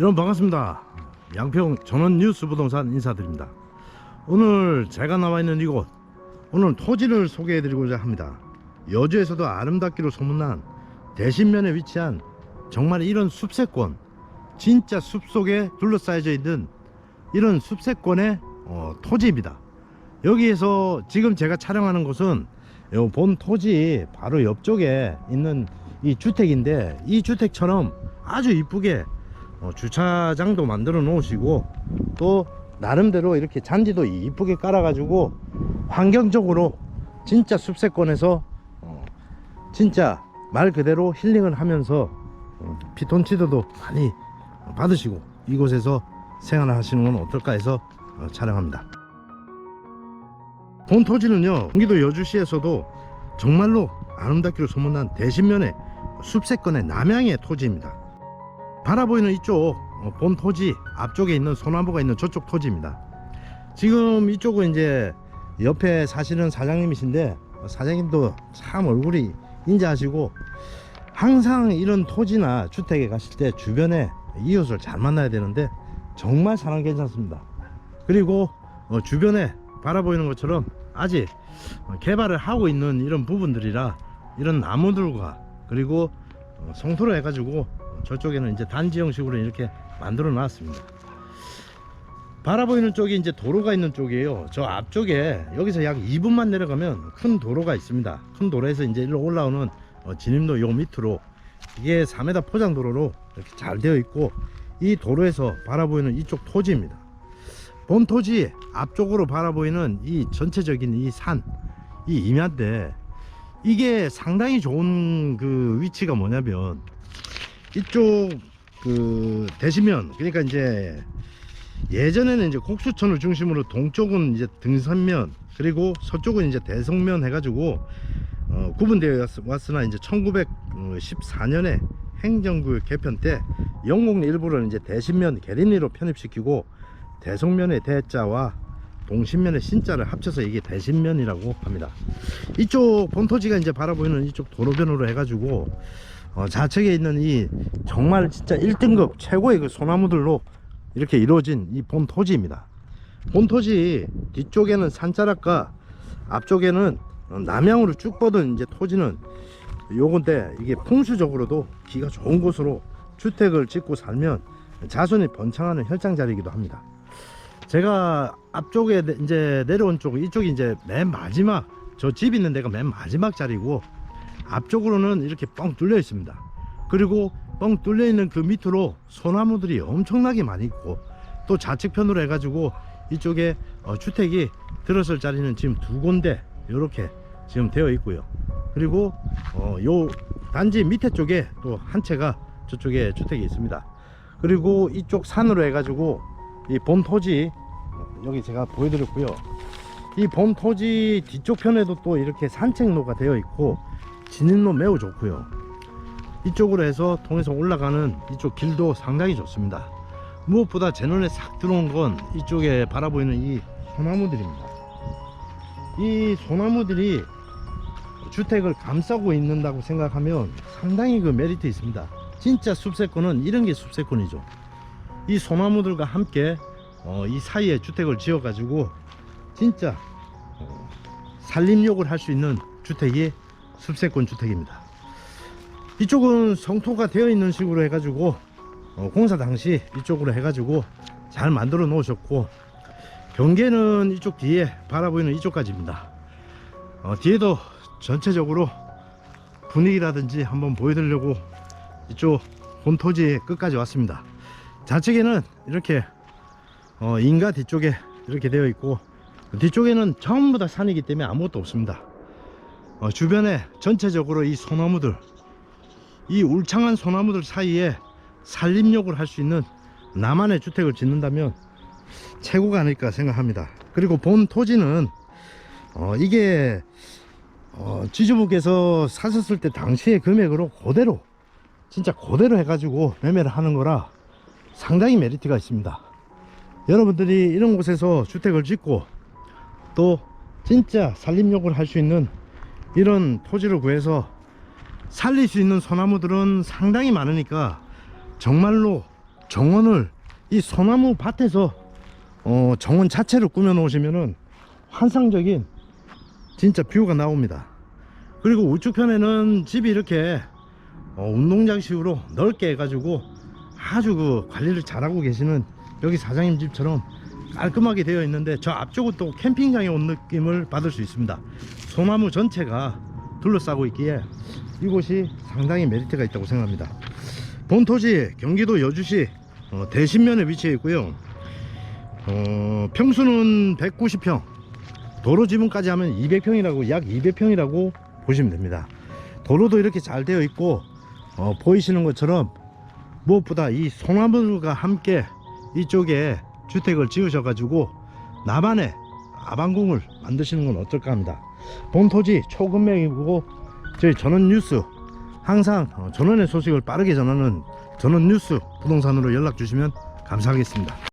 여러분 반갑습니다. 양평 전원 뉴스 부동산 인사드립니다. 오늘 제가 나와 있는 이곳 오늘 토지를 소개해 드리고자 합니다. 여주에서도 아름답기로 소문난 대신면에 위치한 정말 이런 숲세권 진짜 숲속에 둘러싸여져 있는 이런 숲세권의 어, 토지입니다. 여기에서 지금 제가 촬영하는 곳은 요본 토지 바로 옆쪽에 있는 이 주택인데 이 주택처럼 아주 이쁘게 어, 주차장도 만들어 놓으시고 또 나름대로 이렇게 잔디도 이쁘게 깔아 가지고 환경적으로 진짜 숲세권에서 어, 진짜 말 그대로 힐링을 하면서 어, 피톤치드도 많이 받으시고 이곳에서 생활을 하시는 건 어떨까 해서 어, 촬영합니다. 본 토지는요 경기도 여주시에서도 정말로 아름답기로 소문난 대신면의 숲세권의 남양의 토지입니다 바라보이는 이쪽 어, 본 토지 앞쪽에 있는 소나무가 있는 저쪽 토지입니다. 지금 이쪽은 이제 옆에 사시는 사장님이신데 어, 사장님도 참 얼굴이 인자하시고 항상 이런 토지나 주택에 가실 때 주변에 이웃을 잘 만나야 되는데 정말 사람 괜찮습니다. 그리고 어, 주변에 바라보이는 것처럼 아직 어, 개발을 하고 있는 이런 부분들이라 이런 나무들과 그리고 어, 성토로 해가지고 저쪽에는 이제 단지 형식으로 이렇게 만들어 놨습니다. 바라보이는 쪽이 이제 도로가 있는 쪽이에요. 저 앞쪽에 여기서 약 2분만 내려가면 큰 도로가 있습니다. 큰 도로에서 이제 일로 올라오는 어, 진입로 요 밑으로 이게 4m 포장 도로로 이렇게 잘 되어 있고 이 도로에서 바라보이는 이쪽 토지입니다. 본 토지 앞쪽으로 바라보이는 이 전체적인 이 산, 이 임야인데 이게 상당히 좋은 그 위치가 뭐냐면 이쪽 그 대시면 그러니까 이제 예전에는 이제 곡수천을 중심으로 동쪽은 이제 등산면 그리고 서쪽은 이제 대성면 해가지고 어, 구분되어 왔- 왔으나 이제 1914년에 행정구역 개편 때 영곡 일부를 이제 대신면 계린리로 편입시키고 대성면의 대자와 동신면의 신자를 합쳐서 이게 대신면이라고 합니다. 이쪽 본토지가 이제 바라보이는 이쪽 도로변으로 해가지고 어, 좌측에 있는 이 정말 진짜 1등급 최고의 그 소나무들로 이렇게 이루어진 이 본토지입니다. 본토지 뒤쪽에는 산자락과 앞쪽에는 어, 남향으로 쭉 뻗은 이제 토지는 요건데 이게 풍수적으로도 기가 좋은 곳으로 주택을 짓고 살면 자손이 번창하는 혈장자리이기도 합니다. 제가 앞쪽에 내- 이제 내려온 쪽 이쪽이 이제 맨 마지막 저 집 있는 데가 맨 마지막 자리고 앞쪽으로는 이렇게 뻥 뚫려 있습니다. 그리고 뻥 뚫려 있는 그 밑으로 소나무들이 엄청나게 많이 있고 또 좌측편으로 해가지고 이쪽에 어, 주택이 들어설 자리는 지금 두 군데 이렇게 지금 되어 있고요. 그리고 어, 요 단지 밑에 쪽에 또 한 채가 저쪽에 주택이 있습니다. 그리고 이쪽 산으로 해가지고 이 본 토지 어, 여기 제가 보여드렸고요. 이 본 토지 뒤쪽 편에도 또 이렇게 산책로가 되어 있고 진입로 매우 좋고요. 이쪽으로 해서 통해서 올라가는 이쪽 길도 상당히 좋습니다. 무엇보다 제 눈에 싹 들어온 건 이쪽에 바라보이는 이 소나무들입니다. 이 소나무들이 주택을 감싸고 있는다고 생각하면 상당히 그 메리트 있습니다. 진짜 숲세권은 이런 게 숲세권이죠. 이 소나무들과 함께 어, 이 사이에 주택을 지어 가지고 진짜 어, 산림욕을 할 수 있는 주택이 숲세권 주택입니다. 이쪽은 성토가 되어 있는 식으로 해가지고 어, 공사 당시 이쪽으로 해가지고 잘 만들어 놓으셨고 경계는 이쪽 뒤에 바라보이는 이쪽까지입니다. 어, 뒤에도 전체적으로 분위기라든지 한번 보여드리려고 이쪽 본토지 끝까지 왔습니다. 좌측에는 이렇게 어, 인가 뒤쪽에 이렇게 되어 있고 뒤쪽에는 전부 다 산이기 때문에 아무것도 없습니다. 어, 주변에 전체적으로 이 소나무들 이 울창한 소나무들 사이에 산림욕을 할 수 있는 나만의 주택을 짓는다면 최고가 아닐까 생각합니다. 그리고 본 토지는 어, 이게 어, 지주분께서 사셨을 때 당시의 금액으로 그대로 진짜 그대로 해가지고 매매를 하는 거라 상당히 메리트가 있습니다. 여러분들이 이런 곳에서 주택을 짓고 또 진짜 산림욕을 할 수 있는 이런 토지를 구해서 살릴 수 있는 소나무들은 상당히 많으니까 정말로 정원을 이 소나무 밭에서 어, 정원 자체를 꾸며 놓으시면은 환상적인 진짜 뷰가 나옵니다. 그리고 우측편에는 집이 이렇게 어, 운동장식으로 넓게 해가지고 아주 그 관리를 잘하고 계시는 여기 사장님 집처럼 깔끔하게 되어 있는데 저 앞쪽은 또 캠핑장에 온 느낌을 받을 수 있습니다. 소나무 전체가 둘러싸고 있기에 이곳이 상당히 메리트가 있다고 생각합니다. 본토지 경기도 여주시 어, 대신면에 위치해 있고요. 어, 평수는 190평, 도로 지분까지 하면 200평이라고 약 200평이라고 보시면 됩니다. 도로도 이렇게 잘 되어 있고 어, 보이시는 것처럼 무엇보다 이 소나무가 함께 이쪽에 주택을 지으셔 가지고 나만의 아방궁을 만드시는 건 어떨까 합니다. 본토지 초금맥이고 저희 전원 뉴스 항상 어, 전원의 소식을 빠르게 전하는 전원 뉴스 부동산으로 연락 주시면 감사하겠습니다.